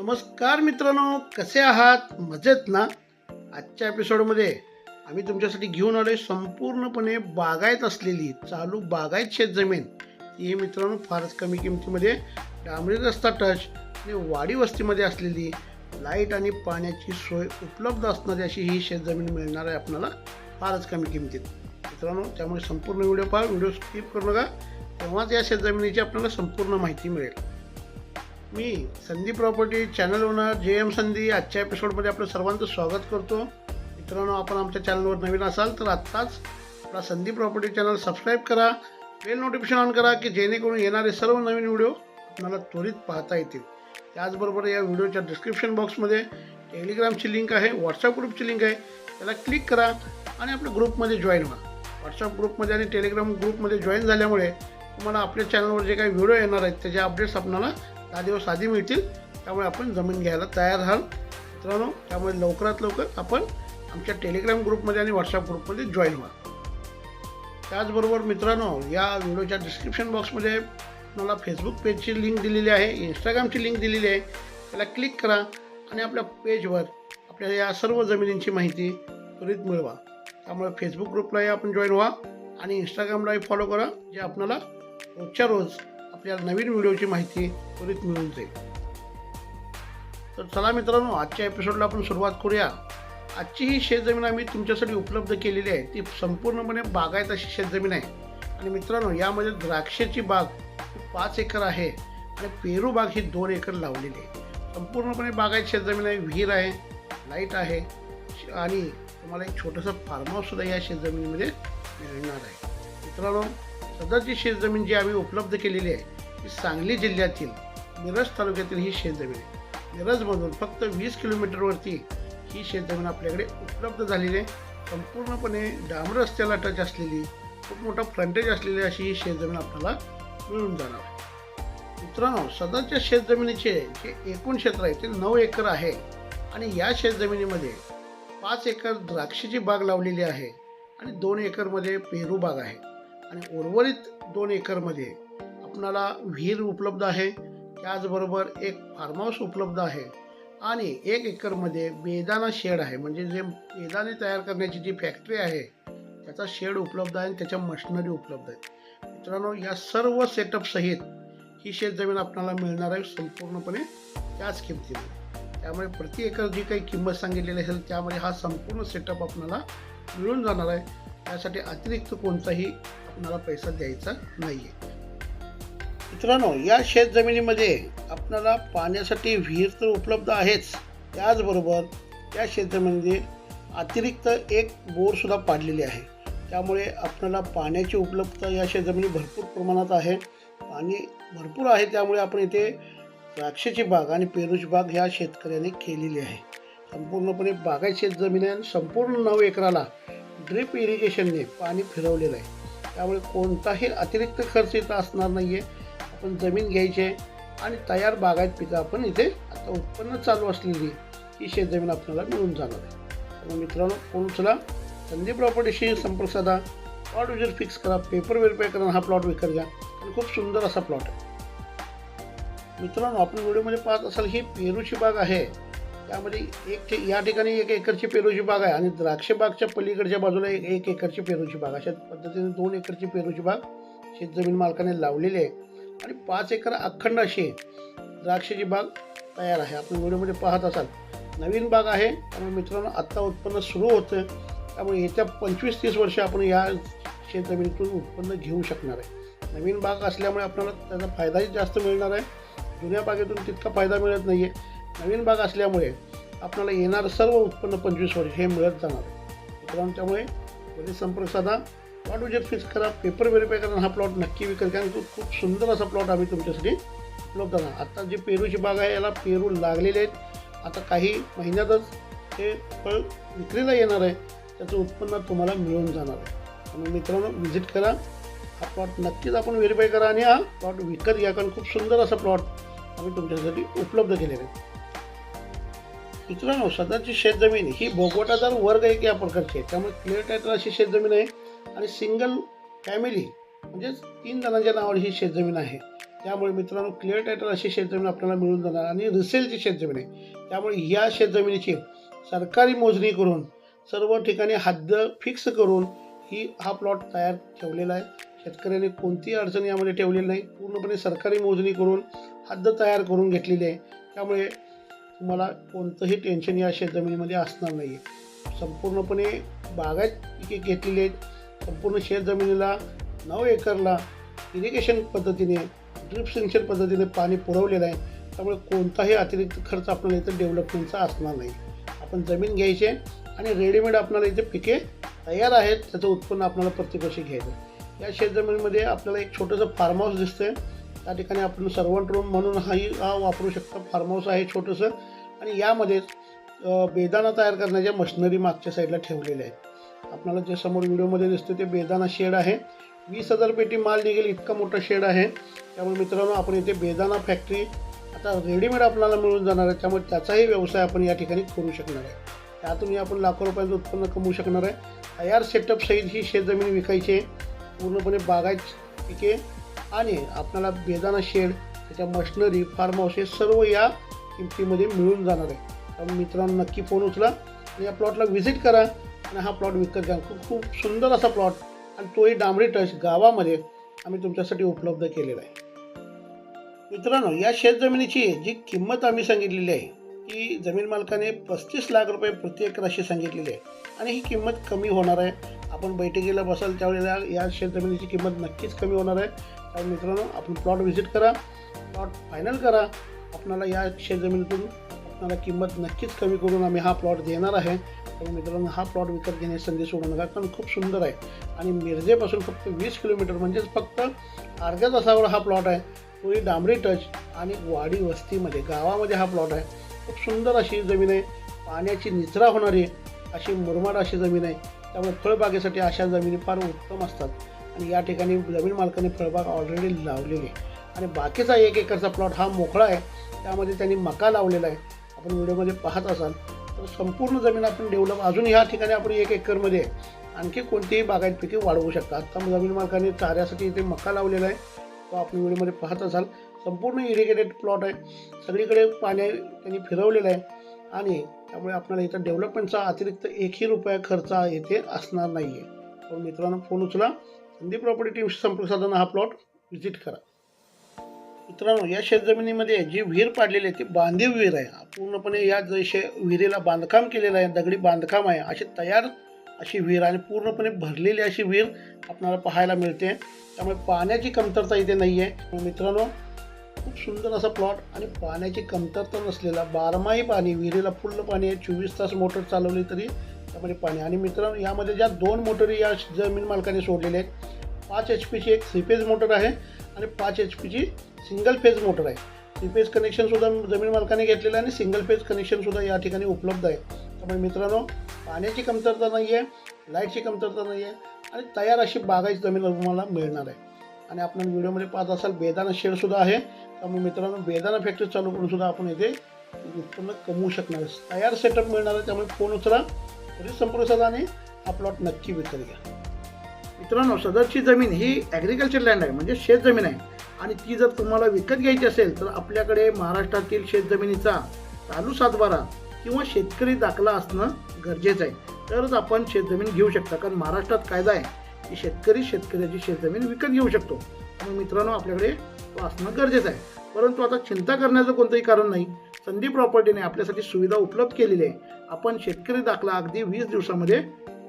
नमस्कार मित्रांनो कसे आहात? मजेत ना? आजच्या एपिसोडमध्ये आम्ही तुमच्यासाठी घेऊन आलोय संपूर्णपणे बागायत असलेली चालू बागायत शेतजमीन. ही मित्रांनो फारच कमी किमतीमध्ये डांबरी रस्ता टच आणि वाडी वस्तीमध्ये असलेली लाइट आणि पाण्याची सोय उपलब्ध असणारी अशी ही शेतजमीन मिळणार आहे आपल्याला फारच कमी किमतीत. मित्रांनो त्यामुळे संपूर्ण व्हिडिओ पहा व्हिडिओ स्किप करू नका. तेव्हाच या शेतजमिनीची आपल्याला संपूर्ण माहिती मिळेल. मी Sandhi property channel owner J M Sandhi आजच्या एपिसोडमध्ये आपलं सर्वांचं स्वागत करतो. मित्रांनो आपण आमच्या चॅनलवर नवीन असाल तर आत्ताच आपला संधी प्रॉपर्टी चॅनल सबस्क्राईब करा बेल नोटिफिकेशन ऑन करा की जेणेकरून येणारे सर्व नवीन व्हिडिओ आपल्याला त्वरित पाहता येतील. त्याचबरोबर या व्हिडिओच्या डिस्क्रिप्शन बॉक्समध्ये टेलिग्रामची लिंक आहे व्हॉट्सअप ग्रुपची लिंक आहे त्याला क्लिक करा आणि आपल्या ग्रुपमध्ये जॉईन व्हा. व्हॉट्सअप ग्रुपमध्ये आणि टेलिग्राम ग्रुपमध्ये जॉईन झाल्यामुळे तुम्हाला आपल्या चॅनलवर जे काही व्हिडिओ येणार आहेत त्याचे अपडेट्स आपल्याला दहा दिवस आधी मिळतील. त्यामुळे आपण जमीन घ्यायला तयार राहाल मित्रांनो त्यामुळे लवकरात लवकर आपण आमच्या टेलिग्राम ग्रुपमध्ये आणि व्हॉट्सअप ग्रुपमध्ये जॉईन व्हा. त्याचबरोबर मित्रांनो या व्हिडिओच्या डिस्क्रिप्शन बॉक्समध्ये मला फेसबुक पेजची लिंक दिलेली आहे इंस्टाग्रामची लिंक दिलेली आहे. त्याला क्लिक करा आणि आपल्या पेजवर आपल्याला या सर्व जमिनींची माहिती त्वरित मिळवा. त्यामुळे फेसबुक ग्रुपलाही आपण जॉईन व्हा आणि इंस्टाग्रामलाही फॉलो करा जे आपल्याला रोजच्या रोज आपल्याला नवीन व्हिडिओची माहिती त्वरित मिळून जाईल. तर चला मित्रांनो आजच्या एपिसोडला आपण सुरुवात करूया. आजची ही शेतजमीन आम्ही तुमच्यासाठी उपलब्ध केलेली आहे. ती संपूर्णपणे बागायत अशी शेतजमीन आहे. आणि मित्रांनो यामध्ये द्राक्षाची बाग ही पाच एकर आहे आणि पेरू बाग ही दोन एकर लावलेली आहे. संपूर्णपणे बागायत शेतजमीन आहे विहीर आहे लाइट आहे आणि तुम्हाला एक छोटंसं फार्म हाऊससुद्धा या शेतजमिनीमध्ये मिळणार आहे. मित्रांनो सदरची शेतजमीन जी आम्ही उपलब्ध केलेली आहे ती सांगली जिल्ह्यातील मिरज तालुक्यातील ही शेतजमीन आहे. मिरजमधून फक्त वीस किलोमीटरवरती ही शेतजमीन आपल्याकडे उपलब्ध झालेली आहे. संपूर्णपणे डांबर रस्त्याला टच असलेली खूप मोठा फ्रंटेज असलेली अशी ही शेतजमीन आपल्याला मिळून जाणार आहे. मित्रांनो सदरच्या शेतजमिनीचे जे एकूण क्षेत्र आहे ते नऊ एकर आहे. आणि या शेतजमिनीमध्ये पाच एकर द्राक्षाची बाग लावलेली आहे आणि दोन एकरमध्ये पेरू बाग आहे. आणि उर्वरित दोन एकरमध्ये आपणाला विहीर उपलब्ध आहे. त्याचबरोबर एक फार्म हाऊस उपलब्ध आहे. आणि एक एकरमध्ये बेदाना शेड आहे. म्हणजे जे बेदाणे तयार करण्याची जी फॅक्टरी आहे त्याचा शेड उपलब्ध आहे आणि त्याच्या मशिनरी उपलब्ध आहे. मित्रांनो या सर्व सेटअपसहित ही शेतजमीन आपल्याला मिळणार आहे संपूर्णपणे त्याच किमतीमध्ये. त्यामुळे प्रति एकर जी काही किंमत सांगितलेली असेल त्यामध्ये हा संपूर्ण सेटअप आपल्याला मिळून जाणार आहे. त्यासाठी अतिरिक्त कोणताही आपल्याला पैसा द्यायचा नाही आहे मित्रांनो या शेतजमिनीमध्ये आपल्याला पाण्यासाठी विहीर तर उपलब्ध आहेच. त्याचबरोबर या शेतजमिनीमध्ये अतिरिक्त एक बोरसुद्धा पाडलेली आहे. त्यामुळे आपल्याला पाण्याची उपलब्धता या शेतजमिनी भरपूर प्रमाणात आहे. पाणी भरपूर आहे त्यामुळे आपण इथे द्राक्षाची बाग आणि पेरूची बाग ह्या शेतकऱ्याने केलेली आहे. संपूर्णपणे बागायत शेतजमीन आहे आणि संपूर्ण नऊ एकराला ड्रिप इरिगेशनने पाणी फिरवलेलं आहे. त्यामुळे कोणताही अतिरिक्त खर्च इथं असणार नाही आहे आपण जमीन घ्यायची आहे आणि तयार बागायत पिकं आपण इथे आता उत्पन्न चालू असलेली ही शेतजमीन आपल्याला मिळून जाणार आहे. त्यामुळे मित्रांनो कोण चला संधी प्रॉपर्टीशी संपर्क साधा. प्लॉट विजर फिक्स करा. पेपर व्हेरीफाय करा हा प्लॉट विकत घ्या. आणि खूप सुंदर असा प्लॉट आहे. मित्रांनो आपण व्हिडिओमध्ये पाहत असाल ही पेरूची बाग आहे. त्यामध्ये एक या ठिकाणी एक एकरची पेरूची बाग आहे आणि द्राक्ष बागच्या पलीकडच्या बाजूला एक एक एकरची पेरूची बाग. अशा पद्धतीने दोन एकरची पेरूची बाग शेतजमीन मालकाने लावलेली आहे. आणि पाच एकर अखंड अशी द्राक्षाची बाग तयार आहे. आपण व्हिडिओमध्ये पाहत असाल. नवीन बाग आहे. त्यामुळे मित्रांनो आत्ता उत्पन्न सुरू होतं. त्यामुळे येत्या पंचवीस तीस वर्ष आपण या शेतजमिनीतून उत्पन्न घेऊ शकणार आहे. नवीन बाग असल्यामुळे आपल्याला त्याचा फायदाही जास्त मिळणार आहे. जुन्या बागेतून तितका फायदा मिळत नाही आहे नवीन बाग असल्यामुळे आपल्याला येणारं सर्व उत्पन्न पंचवीस वर्ष हे मिळत जाणार. आहे मित्रांनो त्यामुळे कधी संपर्क साधा. प्लॉट विजेट फिक्स करा. पेपर व्हेरीफाय करा. हा प्लॉट नक्की विकत घ्या. आणि तो खूप सुंदर असा प्लॉट आम्ही तुमच्यासाठी उपलब्ध आहे आता जी पेरूची बाग आहे याला पेरू लागलेले आहेत. आता काही महिन्यातच हे फळ विक्रीला येणार आहे. त्याचं उत्पन्न तुम्हाला मिळून जाणार आहे. म्हणून मित्रांनो व्हिजिट करा. हा प्लॉट नक्कीच आपण व्हेरीफाय करा. आणि हा प्लॉट विकत घ्या. कारण खूप सुंदर असा प्लॉट आम्ही तुमच्यासाठी उपलब्ध केलेला आहे. मित्रांनो सध्याची शेतजमीन ही भोगवटादार वर्ग एक या प्रकारची आहे? त्यामुळे क्लिअर टायटल अशी शेतजमीन आहे. आणि सिंगल फॅमिली म्हणजेच तीन जणांच्या नावावर ही शेतजमीन आहे. त्यामुळे मित्रांनो क्लिअर टायटल अशी शेतजमीन आपल्याला मिळून जाणार आणि रिसेलची शेतजमीन आहे. त्यामुळे या शेतजमिनीची सरकारी मोजणी करून सर्व ठिकाणी हद्द फिक्स करून ही हा प्लॉट तयार ठेवलेला आहे. शेतकऱ्यांनी कोणतीही अडचण यामध्ये ठेवलेली नाही. पूर्णपणे सरकारी मोजणी करून हद्द तयार करून घेतलेली आहे. त्यामुळे तुम्हाला कोणतंही टेन्शन या शेतजमिनीमध्ये असणार नाही आहे संपूर्णपणे बागायत पिके घेतलेली आहेत. संपूर्ण शेतजमिनीला नऊ एकरला इरिगेशन पद्धतीने ड्रिप सिंचन पद्धतीने पाणी पुरवलेलं आहे. त्यामुळे कोणताही अतिरिक्त खर्च आपल्याला इथं डेव्हलपमेंटचा असणार नाही. आपण जमीन घ्यायची आणि रेडीमेड आपल्याला इथे पिके तयार आहेत. त्याचं उत्पन्न आपल्याला प्रत्येक घ्यायचं या शेतजमिनीमध्ये आपल्याला एक छोटंसं फार्म हाऊस आहे त्या ठिकाणी आपण सर्वंट रूम म्हणून हाही हा वापरू शकता. फार्म हाऊस आहे छोटंसं. आणि यामध्येच बेदाना बेदाणा तयार करण्याच्या मशिनरी मागच्या साईडला ठेवलेल्या आहेत. आपल्याला जे समोर व्हिडिओमध्ये दिसतं ते बेदाना शेड आहे. वीस हजार पेटी माल निघेल इतका मोठा शेड आहे. त्यामुळे मित्रांनो आपण इथे बेदाना फॅक्टरी आता रेडीमेड आपल्याला मिळून जाणार आहे. त्यामुळे त्याचाही व्यवसाय आपण या ठिकाणी करू शकणार आहे. त्यातूनही आपण लाखो रुपयाचं उत्पन्न कमवू शकणार आहे. तयार सेटअप सहित ही शेतजमीन विकायची आहे. पूर्णपणे बागायत पिके आणि आपल्याला बेदाना शेड त्याच्या मशिनरी फार्म हाऊस हे सर्व या किमतीमध्ये मिळून जाणार आहे. त्यामुळे मित्रांनो नक्की फोन उचला आणि या प्लॉटला व्हिजिट करा आणि हा प्लॉट विकत घ्या. खूप खूप सुंदर असा प्लॉट आणि तोही डांबरी टच गावामध्ये आम्ही तुमच्यासाठी उपलब्ध केलेला आहे. मित्रांनो या शेतजमिनीची जी किंमत आम्ही सांगितलेली आहे ती जमीन मालकाने पस्तीस लाख रुपये प्रति एकर अशी सांगितलेली आहे. आणि ही किंमत कमी होणार आहे. आपण बैठकीला बसाल त्यावेळेला या शेतजमिनीची किंमत नक्कीच कमी होणार आहे. त्यामुळे मित्रांनो आपण प्लॉट व्हिजिट करा प्लॉट फायनल करा आपणाला या शेतजमिनीतून आपणाला किंमत नक्कीच कमी करून आम्ही हा प्लॉट देणार आहे. त्यामुळे मित्रांनो हा प्लॉट विकत घेण्याची संधी सोडू नका कारण खूप सुंदर आहे. आणि मिरजेपासून फक्त वीस किलोमीटर म्हणजेच फक्त अर्ध्या तासावर हा प्लॉट आहे. पुरी डांबरी टच आणि वाडी वस्तीमध्ये गावामध्ये हा प्लॉट आहे. खूप सुंदर अशी जमीन आहे. पाण्याची निचरा होणारी अशी मुरमाड अशी जमीन आहे. त्यामुळे फळबागेसाठी अशा जमिनी फार उत्तम असतात. आणि या ठिकाणी जमीन मालकाने फळबाग ऑलरेडी लावलेली आहे. आणि बाकीचा एक एकरचा प्लॉट हा मोकळा आहे. त्यामध्ये त्यांनी मका लावलेला आहे. आपण व्हिडिओमध्ये पाहत असाल. तर संपूर्ण जमीन आपण डेव्हलप अजून ह्या ठिकाणी आपण एक एकरमध्ये आणखी कोणतीही बागायत पिके वाढवू शकता आत्ता जमीन मालकाने चाऱ्यासाठी इथे मका लावलेला आहे. तो आपण व्हिडिओमध्ये पाहत असाल. संपूर्ण इरिगेटेड प्लॉट आहे. सगळीकडे पाणी त्यांनी फिरवलेलं आहे. आणि त्यामुळे आपल्याला इथं डेव्हलपमेंटचा अतिरिक्त एकही रुपया खर्च येथे असणार नाही आहे तर मित्रांनो फोन उचला. संदीप प्रॉपर्टी टीमशी संपर्क साधताना हा प्लॉट व्हिजिट करा. मित्रांनो या शेतजमिनीमध्ये जी विहीर पाडलेली आहे ती बांधीव विहीर आहे. पूर्णपणे या जसे विहिरीला बांधकाम केलेलं आहे दगडी बांधकाम आहे. अशी तयार अशी विहीर आणि पूर्णपणे भरलेली अशी विहीर आपल्याला पाहायला मिळते. त्यामुळे पाण्याची कमतरता इथे नाही आहे मित्रांनो खूप सुंदर असा प्लॉट आणि पाण्याची कमतरता नसलेला बारमाही पाणी विहिरीला फुल्ल पाणी आहे. चोवीस तास मोटर चालवली तरी त्यामध्ये पाणी आणि मित्रांनो यामध्ये ज्या दोन मोटरी या जमीन मालकाने सोडलेल्या आहेत पाच एच पीची एक थ्री मोटर आहे. आणि पाच एच पीची सिंगल फेज मोटर आहे. थ्री फेज कनेक्शनसुद्धा जमीन मालकाने घेतलेलं आहे आणि सिंगल फेज कनेक्शनसुद्धा या ठिकाणी उपलब्ध आहे. त्यामुळे मित्रांनो पाण्याची कमतरता नाही आहे लाईटची कमतरता नाही आहे आणि तयार अशी बागायची जमीन तुम्हाला मिळणार आहे. आणि आपण व्हिडिओमध्ये पाहत असाल बेदाना शेडसुद्धा आहे. त्यामुळे मित्रांनो बेदाना फॅक्टरी चालू करूनसुद्धा आपण इथे उत्पन्न कमवू शकणार आहे. तयार सेटअप मिळणार आहे त्यामुळे फोन उचला तरी संपर्क साधा आणि हा प्लॉट नक्की विकत घ्या. मित्रांनो सदरची जमीन ही ॲग्रिकल्चर लँड आहे म्हणजे शेत जमीन आहे. आणि ती जर तुम्हाला विकत घ्यायची असेल तर आपल्याकडे महाराष्ट्रातील शेतजमिनीचा चालू सातबारा किंवा शेतकरी दाखला असणं गरजेचं आहे. तरच आपण शेतजमीन घेऊ शकता कारण महाराष्ट्रात कायदा आहे की शेतकरी शेतकऱ्याची शेतजमीन विकत घेऊ शकतो. आणि मित्रांनो आपल्याकडे तो असणं गरजेचं आहे. परंतु आता चिंता करण्याचं कोणतंही कारण नाही. संदीप प्रॉपर्टीने आपल्यासाठी सुविधा उपलब्ध केलेली आहे. आपण शेतकरी दाखला अगदी वीस दिवसामध्ये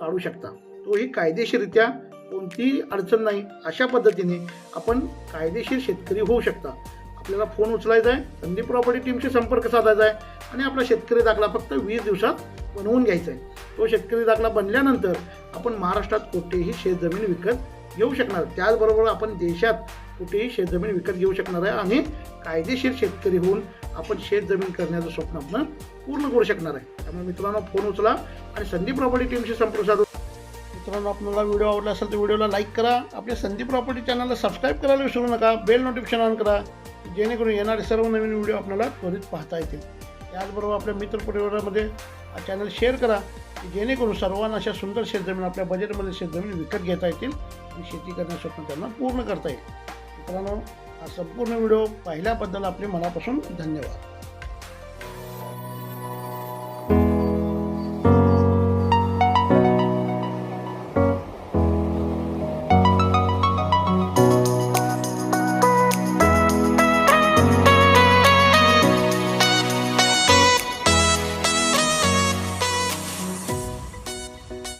काढू शकता. तोही कायदेशीररित्या कोणतीही अडचण नाही. अशा पद्धतीने आपण कायदेशीर शेतकरी होऊ शकता. आपल्याला फोन उचलायचा आहे. संधी प्रॉपर्टी टीमशी संपर्क साधायचा आहे. आणि आपला शेतकरी दाखला फक्त वीस दिवसात बनवून घ्यायचा आहे. तो शेतकरी दाखला बनल्यानंतर आपण महाराष्ट्रात कुठेही शेतजमीन विकत घेऊ शकणार. त्याचबरोबर आपण देशात कुठेही शेतजमीन विकत घेऊ शकणार आहे. आणि कायदेशीर शेतकरी होऊन आपण शेतजमीन करण्याचं स्वप्न आपण पूर्ण करू शकणार आहे. त्यामुळे मित्रांनो फोन उचला आणि संधी प्रॉपर्टी टीमशी संपर्क साधू मित्रांनो आपल्याला व्हिडिओ आवडला असेल तर व्हिडिओला लाईक करा. आपल्या संदीप प्रॉपर्टी चॅनलला सबस्क्राईब करायला विसरू नका. बेल नोटिफिकेशन ऑन करा. जेणेकरून येणारे सर्व नवीन व्हिडिओ आपल्याला त्वरित पाहता येतील. त्याचबरोबर आपल्या मित्रपरिवारामध्ये हा चॅनल शेअर करा की जेणेकरून सर्वांना अशा सुंदर शेतजमीन आपल्या बजेटमध्ये शेतजमीन विकत घेता येतील आणि शेती करण्याचं स्वप्न त्यांना पूर्ण करता येईल. मित्रांनो हा संपूर्ण व्हिडिओ पाहिल्याबद्दल आपले मनापासून धन्यवाद.